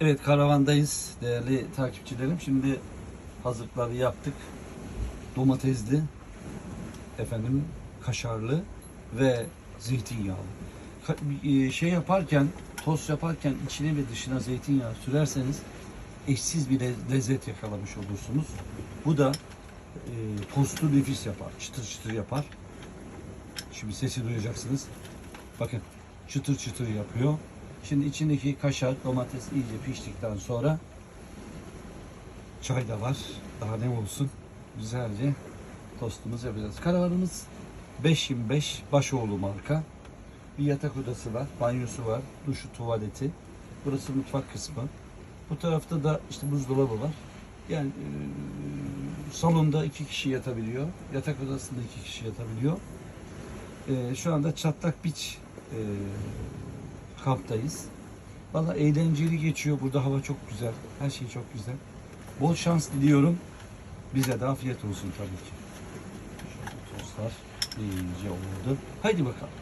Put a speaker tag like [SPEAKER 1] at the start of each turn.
[SPEAKER 1] Evet karavandayız değerli takipçilerim. Şimdi hazırlıkları yaptık. Domatesli, efendim kaşarlı ve zeytinyağlı. Ka- e, şey yaparken, tost yaparken içine ve dışına zeytinyağı sürerseniz eşsiz bir le- lezzet yakalamış olursunuz. Bu da e, tostu nefis yapar, çıtır çıtır yapar. Şimdi sesi duyacaksınız. Bakın çıtır çıtır yapıyor. Şimdi içindeki kaşar, domates iyice piştikten sonra çay da var. Daha ne olsun? Güzelce tostumuzu yapacağız. Karavanımız 525 Başoğlu marka. Bir yatak odası var, banyosu var, duşu, tuvaleti. Burası mutfak kısmı. Bu tarafta da işte buzdolabı var. Yani e, salonda iki kişi yatabiliyor. Yatak odasında iki kişi yatabiliyor. E, şu anda Çatlak Beach e, kamptayız. Valla eğlenceli geçiyor. Burada hava çok güzel. Her şey çok güzel. Bol şans diliyorum. Bize de afiyet olsun tabii ki. Şöyle tostlar iyice oldu. Haydi bakalım.